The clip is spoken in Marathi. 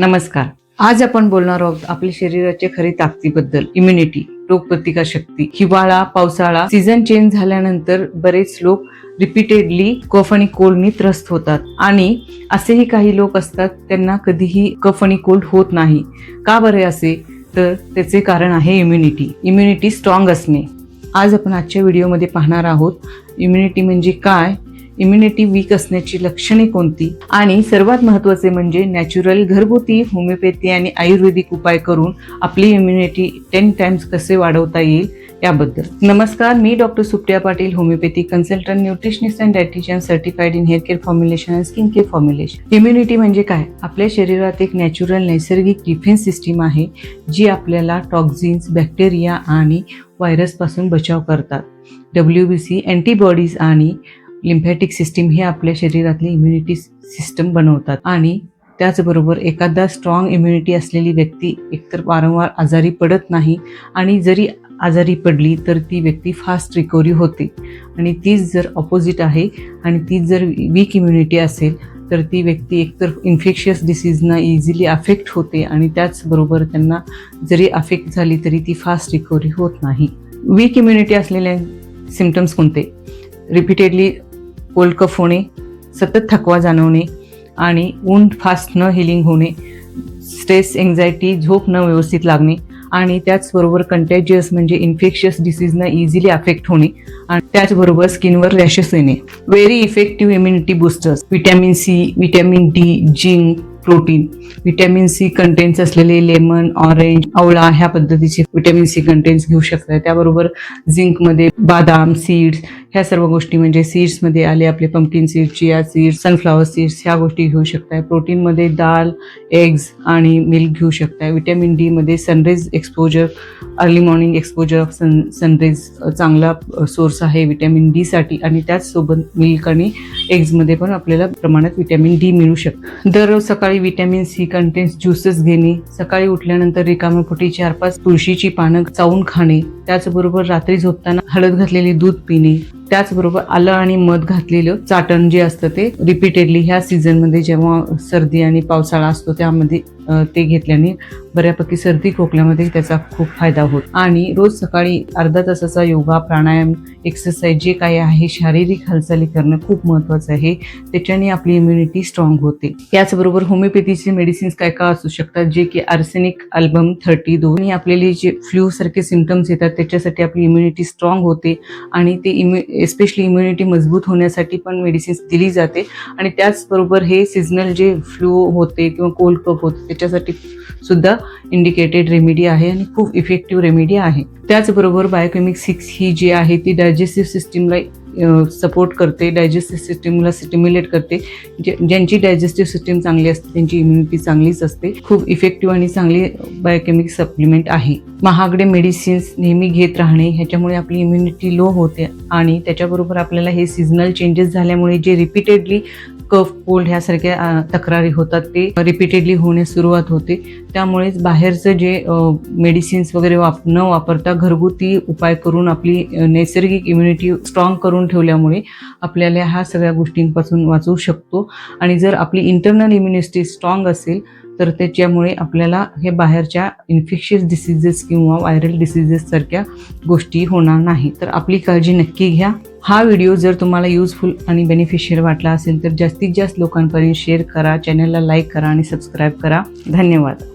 नमस्कार. आज आपण बोलणार आहोत आपल्या शरीराच्या खरी ताकदीबद्दल. इम्युनिटी रोगप्रतिकार शक्ती. हिवाळा पावसाळा सीझन चेंज झाल्यानंतर बरेच लोक रिपीटेडली कफ आणि कोल्डनी त्रस्त होतात. आणि असेही काही लोक असतात त्यांना कधीही कफ आणि कोल्ड होत नाही. का बरे असे? तर त्याचे कारण आहे इम्युनिटी इम्युनिटी स्ट्रॉंग असणे. आज आपण आजच्या व्हिडिओमध्ये पाहणार आहोत इम्युनिटी म्हणजे काय? इम्युनिटी वीक असण्याची लक्षणे कोणती? आणि सर्वात महत्त्वाचे म्हणजे नॅचरल घरगुती होमिओपॅथी आणि आयुर्वेदिक उपाय करून आपली इम्युनिटी टेन टाइम्स कसे वाढवता येईल याबद्दल. नमस्कार मी doctor Supriya Patil homeopathy consultant nutritionist and dietician certified in hair care formulation and skin care formulation immunity म्हणजे काय? आपल्या शरीरात एक नॅचरल नैसर्गिक डिफेन्स सिस्टीम आहे जी आपल्याला टॉक्झिन्स बॅक्टेरिया आणि व्हायरसपासून बचाव करतात. डब्ल्यू बी सी अँटीबॉडीज आणि लिम्फॅटिक सिस्टीम हे आपल्या शरीरातली इम्युनिटी सिस्टम बनवतात. आणि त्याचबरोबर एखादा स्ट्रॉंग इम्युनिटी असलेली व्यक्ती एकतर वारंवार आजारी पडत नाही आणि जरी आजारी पडली तर ती व्यक्ती फास्ट रिकव्हरी होते. आणि तीच जर ऑपोजिट आहे आणि तीच जर वीक इम्युनिटी असेल तर ती व्यक्ती एकतर इन्फेक्शियस डिसीजना इझिली अफेक्ट होते आणि त्याचबरोबर त्यांना जरी अफेक्ट झाली तरी ती फास्ट रिकव्हरी होत नाही. वीक इम्युनिटी असलेले सिमटम्स कोणते? रिपीटेडली कोल्ड होणे सतत थकवा जाणवणे आणि ऊन फास्ट न हिलिंग होणे स्ट्रेस एन्झायटी झोप न व्यवस्थित लागणे आणि त्याचबरोबर कंटॅजियस म्हणजे इन्फेक्शियस डिसीजनं इझिली अफेक्ट होणे आणि त्याचबरोबर स्किनवर रॅशेस येणे. Very effective immunity boosters vitamin C vitamin D zinc protein vitamin C contains असलेले लेमन ऑरेंज आवळा ह्या पद्धतीचे व्हिटॅमिन सी कंटेन्स घेऊ शकतात त्याबरोबर झिंकमध्ये बादाम सीड्स ह्या सर्व गोष्टी म्हणजे सीड्समध्ये आले आपले pumpkin seeds chia seeds sunflower seeds ह्या गोष्टी घेऊ शकताय. प्रोटीनमध्ये दाल एग्ज आणि मिल्क घेऊ शकताय. विटॅमिन डीमध्ये sunrays exposure early morning exposure of sun sunrays चांगला सोर्स आहे विटॅमिन डीसाठी आणि त्याचसोबत मिल्क आणि एग्जमध्ये पण आपल्याला प्रमाणात विटॅमिन डी मिळू शकतं. दररोज सकाळी विटॅमिन सी कंटेन्स ज्युसेस घेणे सकाळी उठल्यानंतर रिकाम्या पोटी चार पाच तुळशीची पानं चावून खाणे त्याचबरोबर रात्री झोपताना हळद घातलेले दूध पिणे त्याचबरोबर आलं आणि मध घातलेलं चाटण जे असतं ते रिपीटेडली ह्या सीझनमध्ये जेव्हा सर्दी आणि पावसाळा असतो त्यामध्ये ते घेतल्याने बऱ्यापैकी सर्दी खोकल्यामध्ये त्याचा खूप फायदा होत. आणि रोज सकाळी अर्धा तासाचा योगा प्राणायाम एक्सरसाइज जे काही आहे शारीरिक हालचाली करणं खूप महत्त्वाचं आहे. त्याच्याने आपली इम्युनिटी स्ट्रॉंग होते. त्याचबरोबर होमिओपॅथीचे मेडिसिन्स काय काय असू शकतात? जे की आर्सेनिक अल्बम थर्टी दोन आपल्याला जे फ्लूसारखे सिमटम्स येतात त्याच्यासाठी आपली इम्युनिटी स्ट्रॉंग होते. आणि ते इम्यु एस्पेशली इम्युनिटी मजबूत होण्यासाठी पण मेडिसिन्स दिली जाते. आणि त्याचबरोबर हे सिजनल जे फ्लू होते किंवा कोल्ड कफ होते त्याच्यासाठी सुद्धा इंडिकेटेड रेमेडी आहे आणि खूप इफेक्टिव्ह रेमेडी आहे. त्याचबरोबर बायोकेमिक सिक्स ही जी आहे ती डायजेस्टिव्ह सिस्टीमला सपोर्ट करते डायजेस्टिव्ह सिस्टीमला स्टिम्युलेट करते. जे ज्यांची डायजेस्टिव्ह सिस्टीम चांगली असते त्यांची इम्युनिटी चांगलीच असते. खूप इफेक्टिव्ह आणि चांगली बायोकेमिक सप्लिमेंट आहे. महागडे मेडिसिन्स नेहमी घेत राहणे ह्याच्यामुळे आपली इम्युनिटी लो होते आणि त्याच्याबरोबर आपल्याला हे सिजनल चेंजेस झाल्यामुळे जे रिपीटेडली कफ कोल्ड ह्यासारख्या तक्रारी होतात ते रिपीटेडली होण्यास सुरुवात होते. त्यामुळेच बाहेरचं जे मेडिसिन्स वगैरे वाप न वापरता घरगुती उपाय करून आपली नैसर्गिक इम्युनिटी स्ट्रॉंग करून ठेवल्यामुळे आपल्याला ह्या सगळ्या गोष्टींपासून वाचवू शकतो. आणि जर आपली इंटरनल इम्युनिटी स्ट्रॉंग असेल तर त्याच्यामुळे आपल्याला हे बाहेरच्या इन्फेक्शियस डिसिजेस किंवा व्हायरल डिसीजेससारख्या गोष्टी होणार नाही. तर आपली काळजी नक्की घ्या. हा व्हिडिओ जर तुम्हाला युजफुल आणि बेनिफिशियल वाटला असेल तर जास्तीत जास्त लोकांपर्यंत शेअर करा चॅनलला लाईक करा आणि सबस्क्राईब करा. धन्यवाद.